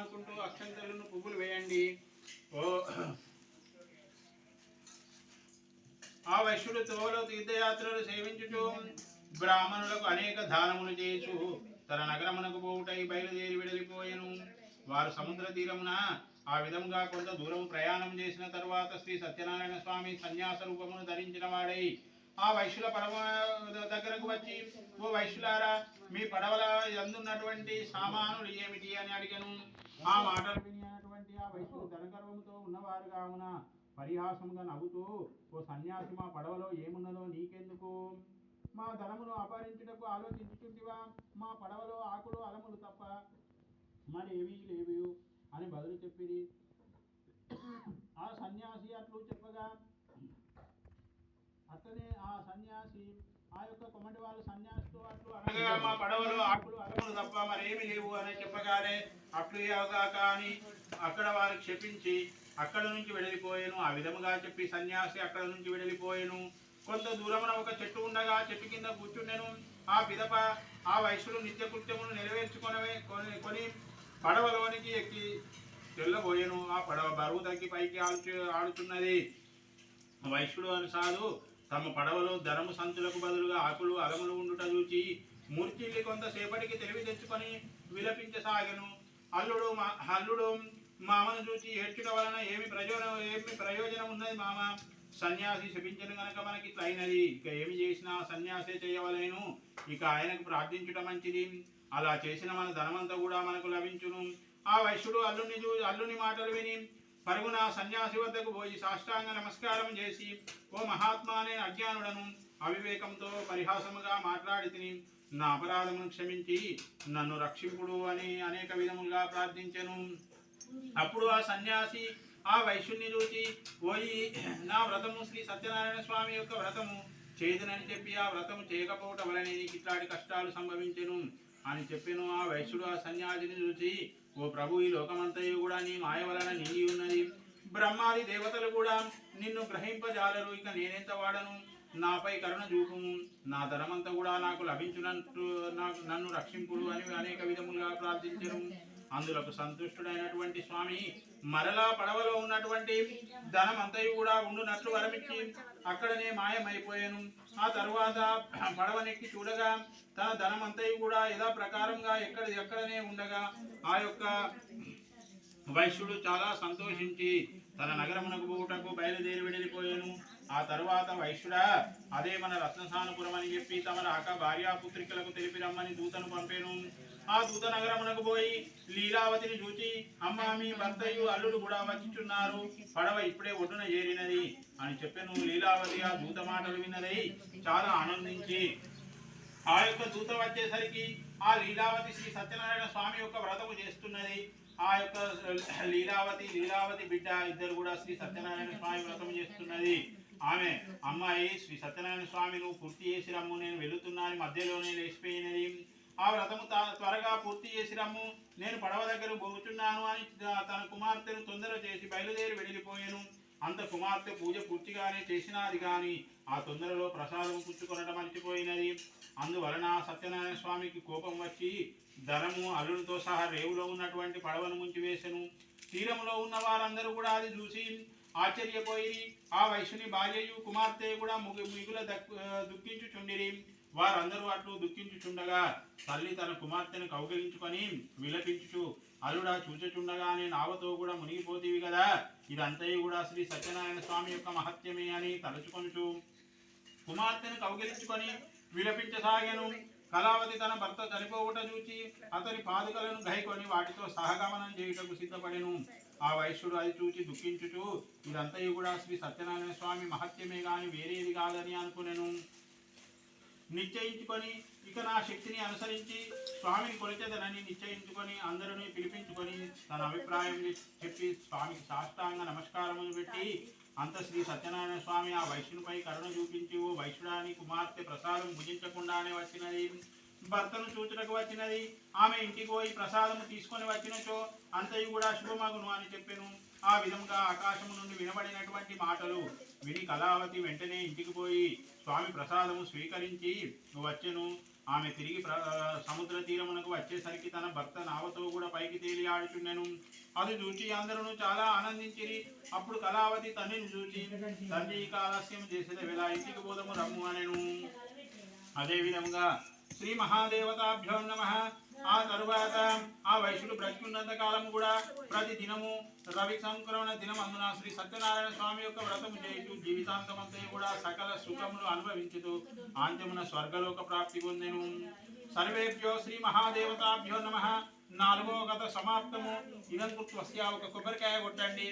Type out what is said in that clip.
అనుకుంటూ అక్షంతలను పువ్వులు వేయండి. ఓ. ఆ వైశ్యుడు తోలో తీర్థయాత్రలు సేవించుచు బ్రాహ్మణులకు అనేక దానములు చేయచు తన నగరమునకు పోవుటై బయలుదేరి వెడలిపోయెను వారు సముద్ర తీరమున ఆ విధంగా కొంత దూరం ప్రయాణం చేసిన తరువాత శ్రీ సత్యనారాయణ స్వామి సన్యాస రూపమును ధరించిన వాడై ఆ వైశ్యుల పడవ దగ్గరకు వచ్చి ఓ వైశ్యులారా మీ పడవల ఎందున్నటువంటి సామానులు ఏమిటి? అని అడిగాను. ఆ మాటలు వినినటువంటి ఆ వైశ్యులు ధనగర్వముతో ఉన్నవారు కావున పరిహాసంగా నవ్వుతూ ఓ సన్యాసి మా పడవలో ఏమున్నదో నీకెందుకు? మా ధనమును అపహరించుటకు ఆలోచించుచుంటివా? మా పడవలో ఆకులు అలములు తప్ప మరి ఏమీ లేవు అని బదులు చెప్పిరి. ఆ సన్యాసి అట్లు చెప్పగా ఆ సన్యాసి ఆ యొక్క కొమ్మటి వాళ్ళ సన్యాసితో అట్లు అనగా మా పడవలో ఆకులు అలములు తప్ప మరేమి లేవు అని చెప్పగానే అట్లు కాక అని అక్కడ వారికి చెప్పించి అక్కడ నుంచి వెడలిపోయాను. ఆ విధముగా చెప్పి సన్యాసి అక్కడ నుంచి వెడలిపోయాను. కొంత దూరమున ఒక చెట్టు ఉండగా చెట్టు కింద కూర్చుండెను. ఆ పిదప ఆ వయసులో నిత్య కృత్యమును నెరవేర్చుకొనవే కొని కొని పడవలోనికి ఎక్కి తెల్లబోయెను ఆ పడవ బరువు తగ్గి పైకి ఆడుచు ఆడుతున్నది వైశ్యుడు అని సాధు తమ పడవలో ధరము సంచులకు బదులుగా ఆకులు అలములు ఉండుట చూచి మూర్తిల్లి కొంతసేపటికి తెలివి తెచ్చుకొని విలపించసాగను. అల్లుడు మా అల్లుడు మామను చూచి ఏడ్చుట వలన ఏమి ప్రయోజనం ఏమి ప్రయోజనం ఉన్నది మామ? సన్యాసి శపించను గనక మనకి తైనది ఇక ఏమి చేసినా సన్యాసే చేయవలేను. ఇక ఆయనకు ప్రార్థించుట మంచిది. అలా చేసిన మన ధనమంతా కూడా మనకు లభించును. ఆ వైశ్యుడు అల్లుని చూ అల్లుని మాటలు విని పరుగున సన్యాసి వద్దకు పోయి సాష్టాంగ నమస్కారం చేసి ఓ మహాత్మానే అజ్ఞానుడను అవివేకంతో పరిహాసముగా మాట్లాడి తిని నా అపరాధమును క్షమించి నన్ను రక్షింపుడు అని అనేక విధములుగా ప్రార్థించెను. అప్పుడు ఆ సన్యాసి ఆ వైశ్యుని చూచి పోయి నా వ్రతము శ్రీ సత్యనారాయణ స్వామి యొక్క వ్రతము. చేదునని చెప్పి ఆ వ్రతము చేయకపోవటం వలన నీకు ఇట్లాంటి కష్టాలు సంభవించెను అని చెప్పెను ఆ వైశ్యుడు ఆ సన్యాసిని చూసి ఓ ప్రభు ఈ లోకమంతయు కూడా నీ మాయ వలన నిండి ఉన్నది. బ్రహ్మాది దేవతలు కూడా నిన్ను గ్రహింపజాలరు. ఇక నేనెంత వాడను? నాపై కరుణ చూపుము. నా ధనమంతా కూడా నాకు లభించునట్టు నాకు నన్ను రక్షింపుడు అని అనేక విధములుగా ప్రార్థించను. అందులకు సంతుష్టుడైనటువంటి స్వామి మరలా పడవలో ఉన్నటువంటి ధనం కూడా ఉండునట్లు వరమిచ్చి అక్కడనే మాయమైపోయాను. ఆ తరువాత పడవనెక్కి చూడగా తన ధనం కూడా యథా ప్రకారంగా ఎక్కడ ఎక్కడనే ఉండగా ఆ యొక్క వైశ్యుడు చాలా సంతోషించి తన నగరమునకు పోవుటకు బయలుదేరి వెళ్ళిపోయాను. ఆ తరువాత వైశ్యుడ అదే మన రత్నసానుపురం అని చెప్పి తమ రాక భార్యాపుత్రికలకు తెలిపి రమ్మని దూతను పంపాను. ఆ దూత నగరమునకు పోయి లీలావతిని చూచి అమ్మ మీ భర్తయు అల్లుడు కూడా వచ్చిచున్నారు. పడవ ఇప్పుడే ఒడ్డున చేరినది. అని చెప్పాను లీలావతి ఆ దూత మాటలు విన్నదై చాలా ఆనందించి. ఆ యొక్క దూత వచ్చేసరికి ఆ లీలావతి శ్రీ సత్యనారాయణ స్వామి యొక్క వ్రతము చేస్తున్నది. ఆ యొక్క లీలావతి లీలావతి బిడ్డ ఇద్దరు కూడా శ్రీ సత్యనారాయణ స్వామి వ్రతం చేస్తున్నది. ఆమె అమ్మాయి శ్రీ సత్యనారాయణ స్వామి నువ్వు పూర్తి చేసి రమ్ము నేను వెళుతున్నాను మధ్యలోనే లేచిపోయినది. ఆ వ్రతము త్వరగా పూర్తి చేసి రమ్ము నేను పడవ దగ్గర పోతున్నాను అని తన కుమార్తెను తొందర చేసి బయలుదేరి వెళ్ళిపోయాను. అంత కుమార్తె పూజ పూర్తిగానే చేసినది కానీ ఆ తొందరలో ప్రసాదం పుచ్చుకొనడం మర్చిపోయినది అందువలన సత్యనారాయణ స్వామికి కోపం వచ్చి ధనము అల్లుడితో సహా రేవులో ఉన్నటువంటి పడవను ముంచివేసెను. తీరంలో ఉన్న వారందరూ కూడా అది చూసి ఆశ్చర్యపోయి ఆ వైశ్యుని భార్యయు కుమార్తె కూడా ముగి మిగుల దక్కు దుఃఖించుచుండిరి. వారందరూ అట్లు దుఃఖించుచుండగా తల్లి తన కుమార్తెను కౌగిలించుకొని విలపించుచు అల్లుడా చూచుచుండగానే నావతో కూడా మునిగిపోతీవి కదా ఇదంతయు కూడా శ్రీ సత్యనారాయణ స్వామి యొక్క మహత్యమే అని తలుచుకొనుచు కుమార్తెను కౌగిలించుకొని విలపించసాగెను. కళావతి తన భర్త చనిపోవుట చూచి అతని పాదుకలను గైకొని వాటితో సహగమనం చేయుటకు సిద్ధపడెను. ఆ వైశ్యుడు అది చూచి దుఃఖించుచు ఇదంతయు కూడా శ్రీ సత్యనారాయణ స్వామి మహత్యమే గాని వేరేది కాదని అనుకునేను. నిశ్చయించుకొని ఇక నా శక్తిని అనుసరించి స్వామిని కొలిచేదనని నిశ్చయించుకొని అందరిని పిలిపించుకొని తన అభిప్రాయం చెప్పి స్వామికి సాష్టాంగ నమస్కారములు పెట్టి అంత శ్రీ సత్యనారాయణ స్వామి ఆ వైశ్యునిపై కరుణ చూపించి ఓ వైశ్యుడాని కుమార్తె ప్రసాదం భుజించకుండానే వచ్చినది. భర్తను చూచుటకు వచ్చినది. ఆమె ఇంటికి పోయి ప్రసాదము తీసుకొని వచ్చినచో అంతయు కూడా శుభమగును అని చెప్పాను. ఆ విధంగా ఆకాశము నుండి వినబడినటువంటి మాటలు విని కళావతి వెంటనే ఇంటికి పోయి స్వామి ప్రసాదము స్వీకరించి వచ్చెను. ఆమె తిరిగి సముద్ర తీరమునకు వచ్చేసరికి తన భర్త నావతో కూడా పైకి తేలి ఆడుచుండెను. అది చూచి అందరూ చాలా ఆనందించిరి. అప్పుడు కళావతి తండ్రిని చూచి తండ్రి ఇక ఆలస్యం చేసిన వేళ ఇంటికి పోదము రమ్ము అనెను. అదేవిధంగా శ్రీ మహాదేవతాభ్యో నమ. ఆ ఉన్నంత కాలం కూడా ప్రతి దినము రవి సంక్రమణ దినం అందున శ్రీ సత్యనారాయణ స్వామి యొక్క వ్రతము చేయుచు జీవితాంతమంతా కూడా సకల సుఖములు అనుభవించుతూ ఆంత్యమున స్వర్గలోక ప్రాప్తి పొందెను. సర్వేభ్యో శ్రీ మహాదేవతాభ్యో నమ. నాలుగో గత సమాప్తము. ఇదం ఒక కొబ్బరికాయ కొట్టండి.